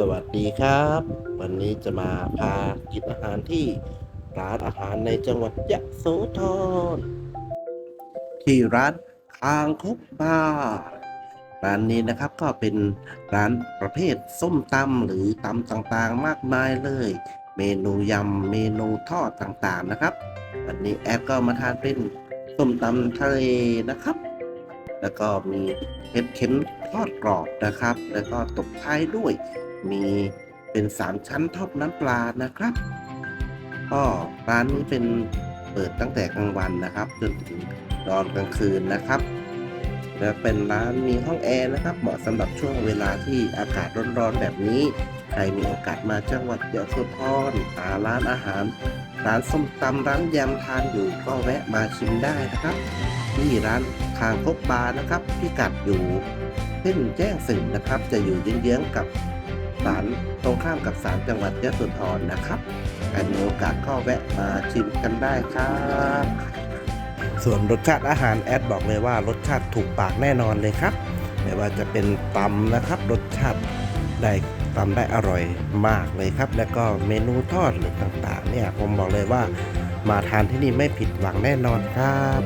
สวัสดีครับ วันนี้จะมาพากินอาหารที่ร้านอาหารในจังหวัดยะโสธรที่ร้านคางคกบาร์ร้านนี้นะครับก็เป็นร้านประเภทส้มตำหรือตำต่างๆมากมายเลย เมนูยำเมนูทอดต่างๆนะครับ วันนี้แอดก็มาทานเป็นส้มตำทะเลนะครับ แล้วก็มีเห็ดเข็มทอดกรอบนะครับ แล้วก็ตบท้ายด้วย มีเป็นสามชั้นทอดน้ำปลานะครับ ก็ร้านนี้เป็นเปิดตั้งแต่กลางวันนะครับ จนถึงตอนกลางคืนนะครับและเป็นร้านมีห้องแอร์นะครับ เหมาะสำหรับช่วงเวลาที่อากาศร้อนๆแบบนี้ ใครมีโอกาสมาจังหวัดยะโสธรหาร้านอาหาร ร้านส้มตำร้านยำทานอยู่ก็แวะมาชิมได้นะครับ ที่ร้านคางคกบาร์นะครับพิกัดอยู่เส้นแจ้งสึ่งนะครับ จะอยู่เยื้องๆกับ ศาลตรงข้ามกับศาลจังหวัดยะโสธรนะครับใครมีโอกาสก็แวะมาชิมกันได้ครับ ส่วนรสชาติอาหารแอดบอกเลยว่ารสชาติถูกปากแน่นอนเลยครับ ไม่ว่าจะเป็นตำนะครับ รสชาติได้ตำได้อร่อยมากเลยครับ แล้วก็เมนูทอดหรือต่างๆ เนี่ยผมบอกเลยว่ามาทานที่นี่ไม่ผิดหวังแน่นอนครับ